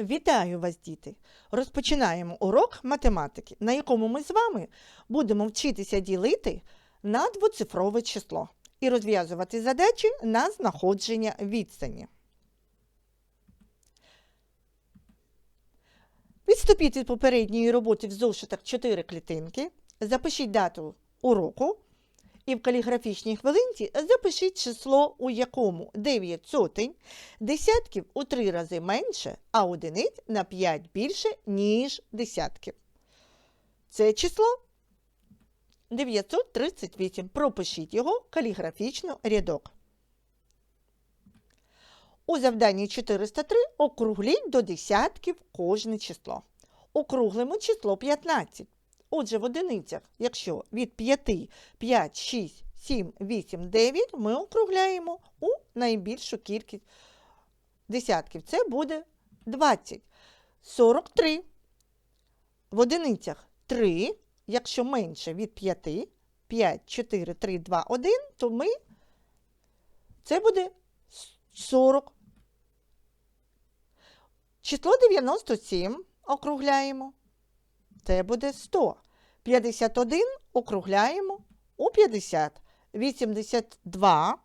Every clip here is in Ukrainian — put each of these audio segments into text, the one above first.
Вітаю вас, діти! Розпочинаємо урок математики, на якому ми з вами будемо вчитися ділити на двоцифрове число і розв'язувати задачі на знаходження відстані. Відступіть від попередньої роботи в зошитах 4 клітинки, запишіть дату уроку і в каліграфічній хвилинці запишіть число, у якому 9 сотень, десятків у 3 рази менше, а одиниць на 5 більше, ніж десятків. Це число 938. Пропишіть його каліграфічно рядок. У завданні 403 округліть до десятків кожне число. Округлимо число 15. Отже, в одиницях, якщо від 5, 5, 6, 7, 8, 9, ми округляємо у найбільшу кількість десятків. Це буде 20. 43. В одиницях 3, якщо менше від 5, 5, 4, 3, 2, 1, то ми це буде 40. Число 97 округляємо. Це буде 100. 51 округляємо у 50. 82.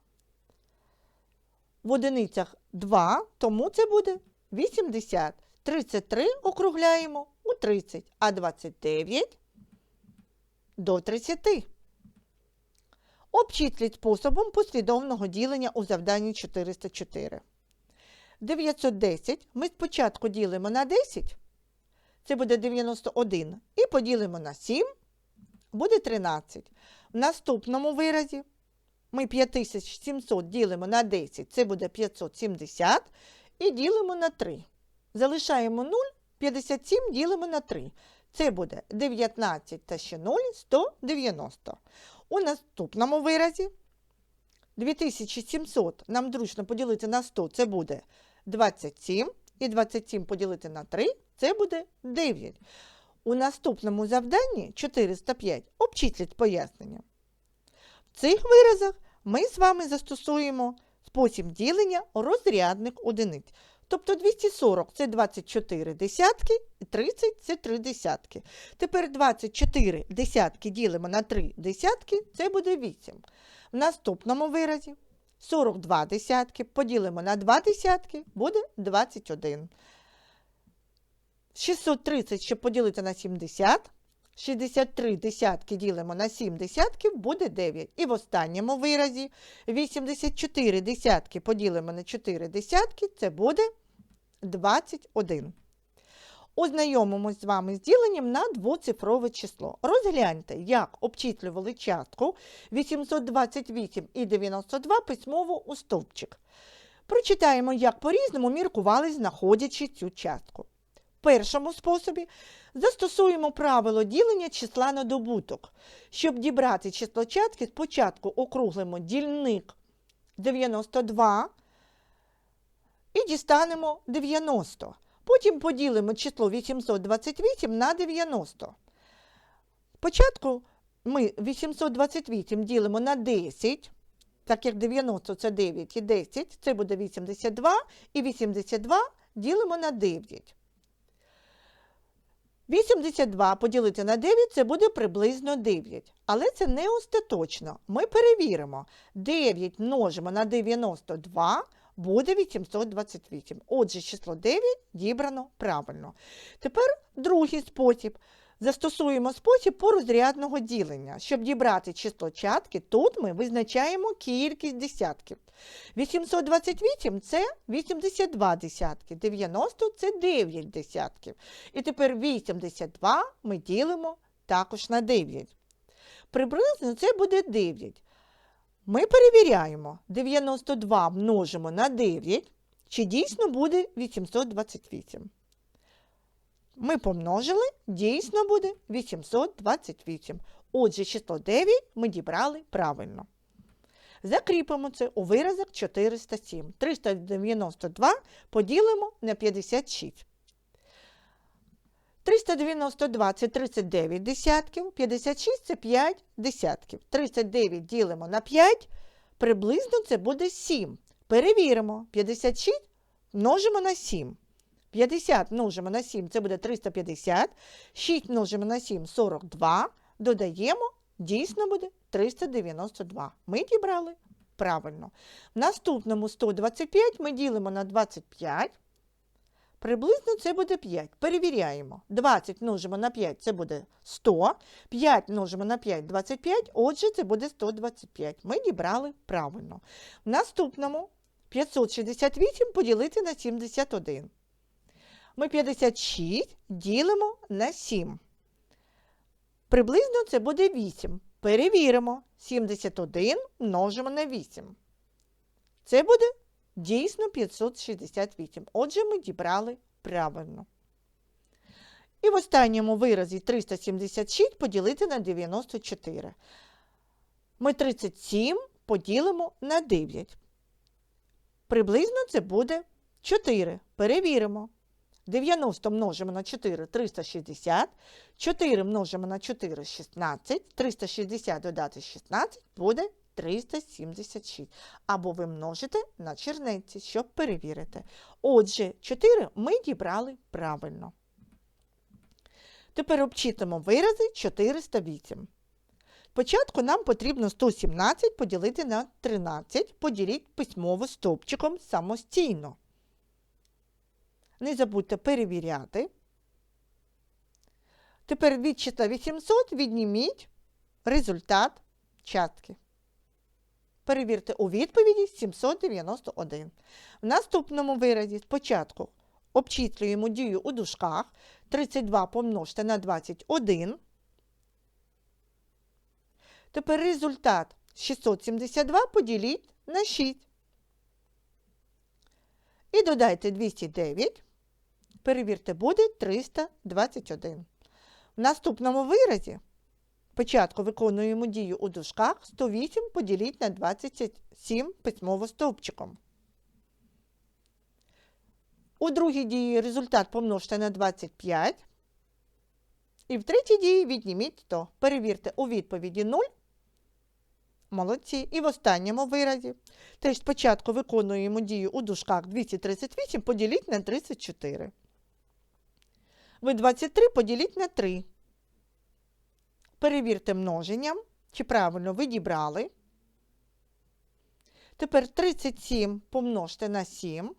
В одиницях 2, тому це буде 80. 33 округляємо у 30, а 29 до 30. Обчисліть способом послідовного ділення у завданні 404. 910 ми спочатку ділимо на 10, це буде 91, і поділимо на 7, буде 13. В наступному виразі ми 5700 ділимо на 10, це буде 570, і ділимо на 3. Залишаємо 0, 57 ділимо на 3. Це буде 19 та ще 0, 190. У наступному виразі 2700 нам зручно поділити на 100, це буде 27. І 27 поділити на 3 це буде 9. У наступному завданні 405 обчисліть пояснення. В цих виразах ми з вами застосуємо спосіб ділення розрядних одиниць. Тобто 240 це 24 десятки, і 30 це 3 десятки. Тепер 24 десятки ділимо на 3 десятки, це буде 8. В наступному виразі 42 десятки поділимо на 2 десятки, буде 21. 630, щоб поділити на 70. 63 десятки ділимо на 7 десятків, буде 9. І в останньому виразі 84 десятки поділимо на 4 десятки, це буде 21. Ознайомимось з вами з діленням на двоцифрове число. Розгляньте, як обчислювали частку 828 і 92 письмово у стовпчик. Прочитаємо, як по-різному міркували, знаходячи цю частку. Першому способі застосуємо правило ділення числа на добуток. Щоб дібрати число частки, спочатку округлимо дільник 92 і дістанемо 90. Потім поділимо число 828 на 90. Спочатку ми 828 ділимо на 10, так як 90 це 9 і 10, це буде 82, і 82 ділимо на 9. 82 поділити на 9 це буде приблизно 9. Але це не остаточно. Ми перевіримо. 9 множимо на 92 буде 828. Отже, число 9 дібрано правильно. Тепер другий спосіб. Застосуємо спосіб порозрядного ділення. Щоб дібрати число частки, тут ми визначаємо кількість десятків. 828 це 82 десятки, 90 це 9 десятків. І тепер 82 ми ділимо також на 9. Приблизно це буде 9. Ми перевіряємо 92 множимо на 9, чи дійсно буде 828. Ми помножили, дійсно буде 828. Отже, число 9 ми дібрали правильно. Закріпимо це у виразах 407. 392 поділимо на 56. 392 це 39 десятків, 56 це 5 десятків. 39 ділимо на 5, приблизно це буде 7. Перевіримо. 56 множимо на 7. 50 множимо на 7 це буде 350. 6 множимо на 7 42. Додаємо, дійсно буде 392. Ми дібрали правильно. В наступному 125 ми ділимо на 25. Приблизно це буде 5. Перевіряємо. 20 множимо на 5 це буде 100. 5 множимо на 5 25. Отже, це буде 125. Ми дібрали правильно. В наступному 568 поділити на 71. Ми 56 ділимо на 7. Приблизно це буде 8. Перевіримо. 71 множимо на 8. Це буде дійсно 568. Отже, ми дібрали правильно. І в останньому виразі 376 поділити на 94. Ми 37 поділимо на 9. Приблизно це буде 4. Перевіримо. 90 множимо на 4 360. 4 множимо на 4 16. 360 додати 16 буде 376. Або ви множите на чернеці, щоб перевірити. Отже, 4 ми дібрали правильно. Тепер обчитимо вирази 408. Спочатку нам потрібно 117 поділити на 13, поділіть письмово стовпчиком самостійно. Не забудьте перевіряти. Тепер від числа 800 відніміть результат частки. Перевірте у відповіді 791. В наступному виразі спочатку обчислюємо дію у дужках. 32 помножте на 21. Тепер результат 672 поділіть на 6. І додайте 209. Перевірте, буде 321. В наступному виразі спочатку виконуємо дію у дужках 108 поділіть на 27 письмово стовпчиком. У другій дії результат помножте на 25. І в третій дії відніміть 100. Перевірте у відповіді 0. Молодці. І в останньому виразі. Теж спочатку виконуємо дію у дужках 238 поділіть на 34. Ви 23 поділіть на 3. Перевірте множенням, чи правильно ви дібрали. Тепер 37 помножте на 7.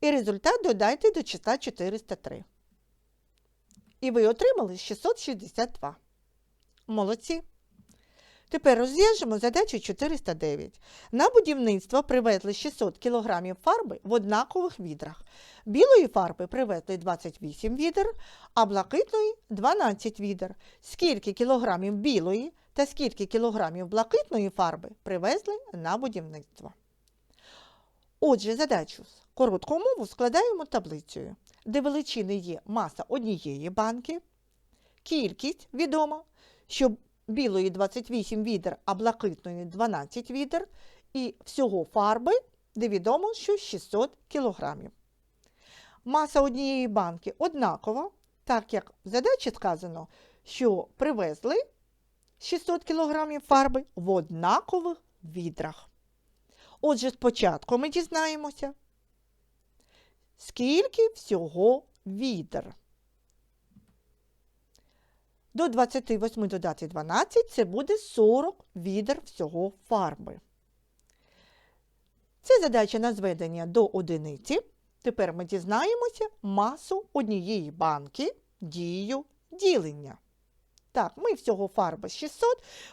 І результат додайте до числа 403. І ви отримали 662. Молодці. Тепер розв'яжемо задачу 409. На будівництво привезли 600 кг фарби в однакових відрах. Білої фарби привезли 28 відер, а блакитної 12 відер. Скільки кілограмів білої та скільки кілограмів блакитної фарби привезли на будівництво? Отже, задачу з коротку мову складаємо таблицею, де величини є маса однієї банки, кількість відома, що білої 28 відер, а блакитної 12 відер, і всього фарби, де відомо, що 600 кілограмів. Маса однієї банки однакова, так як в задачі сказано, що привезли 600 кілограмів фарби в однакових відрах. Отже, спочатку ми дізнаємося, скільки всього відер. До 28 додати 12 це буде 40 відер всього фарби. Це задача на зведення до одиниці. Тепер ми дізнаємося масу однієї банки дію ділення. Так, ми всього фарби 600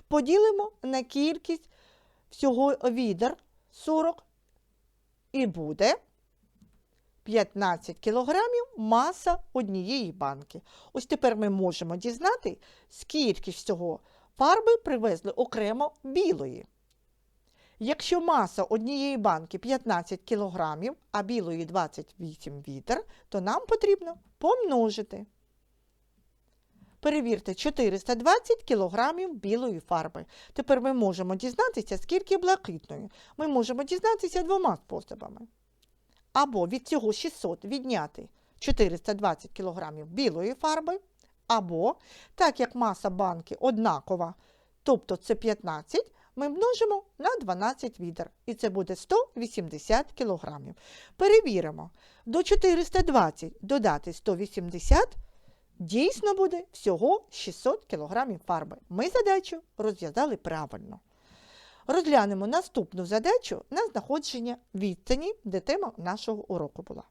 поділимо на кількість всього відер 40 і буде 15 кілограмів маса однієї банки. Ось тепер ми можемо дізнати, скільки всього фарби привезли окремо білої. Якщо маса однієї банки 15 кілограмів, а білої 28 вітер, то нам потрібно помножити. Перевірте 420 кілограмів білої фарби. Тепер ми можемо дізнатися, скільки блакитної. Ми можемо дізнатися двома способами. Або від цього 600 відняти 420 кг білої фарби, або, так як маса банки однакова, тобто це 15, ми множимо на 12 відер, і це буде 180 кг. Перевіримо. До 420 додати 180 дійсно буде всього 600 кг фарби. Ми задачу розв'язали правильно. Розглянемо наступну задачу на знаходження відстані, де тема нашого уроку була.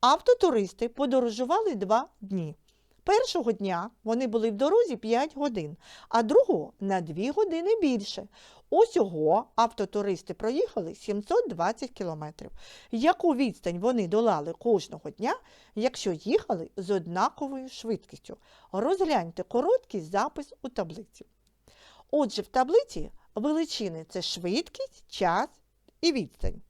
Автотуристи подорожували два дні. Першого дня вони були в дорозі 5 годин, а другого на 2 години більше. Усього автотуристи проїхали 720 кілометрів. Яку відстань вони долали кожного дня, якщо їхали з однаковою швидкістю? Розгляньте короткий запис у таблиці. Отже, в таблиці величини це швидкість, час і відстань.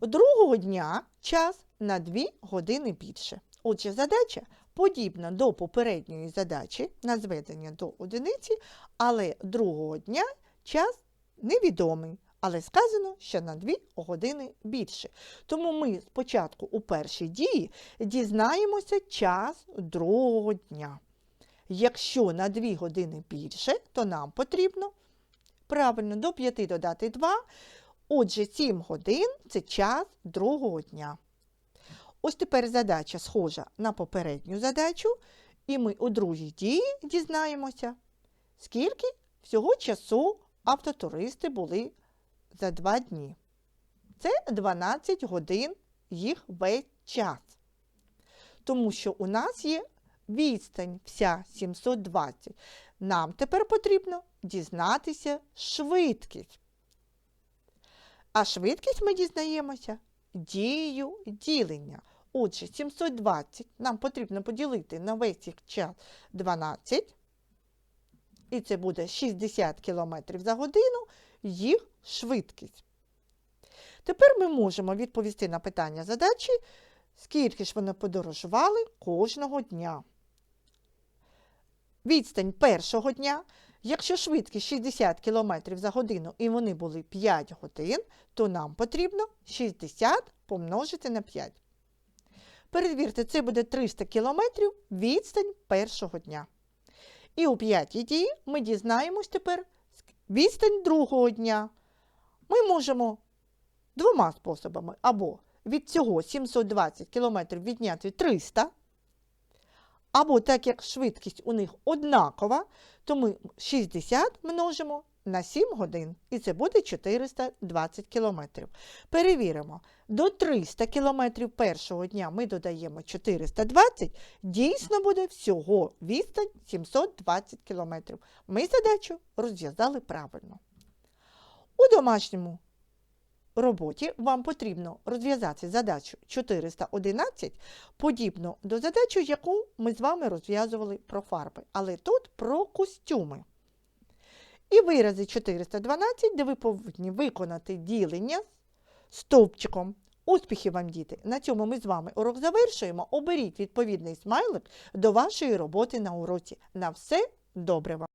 Другого дня час на 2 години більше. Отже, задача подібна до попередньої задачі на зведення до одиниці, але другого дня час невідомий. Але сказано, що на 2 години більше. Тому ми спочатку у першій дії дізнаємося час другого дня. Якщо на 2 години більше, то нам потрібно правильно до 5 додати 2. Отже, 7 годин це час другого дня. Ось тепер задача схожа на попередню задачу, і ми у другій дії дізнаємося, скільки всього часу автотуристи були за 2 дні. Це 12 годин їх весь час. Тому що у нас є відстань вся 720. Нам тепер потрібно дізнатися швидкість. А швидкість ми дізнаємося дією ділення. Отже, 720 нам потрібно поділити на весь їх час 12, і це буде 60 км за годину їх швидкість. Тепер ми можемо відповісти на питання задачі, скільки ж вони подорожували кожного дня. Відстань першого дня, якщо швидкість 60 км за годину і вони були 5 годин, то нам потрібно 60 помножити на 5. Перевірте, це буде 300 км відстань першого дня. І у п'ятій дії ми дізнаємось тепер відстань другого дня. Ми можемо двома способами або від цього 720 км відняти 300, або так як швидкість у них однакова, то ми 60 множимо на 7 годин, і це буде 420 км. Перевіримо, до 300 км першого дня ми додаємо 420, дійсно буде всього відстань 720 км. Ми задачу розв'язали правильно. У домашньому роботі вам потрібно розв'язати задачу 411, подібно до задачі, яку ми з вами розв'язували про фарби, але тут про костюми. І вирази 412, де ви повинні виконати ділення стовпчиком. Успіхів вам, діти! На цьому ми з вами урок завершуємо. Оберіть відповідний смайлик до вашої роботи на уроці. На все добре вам!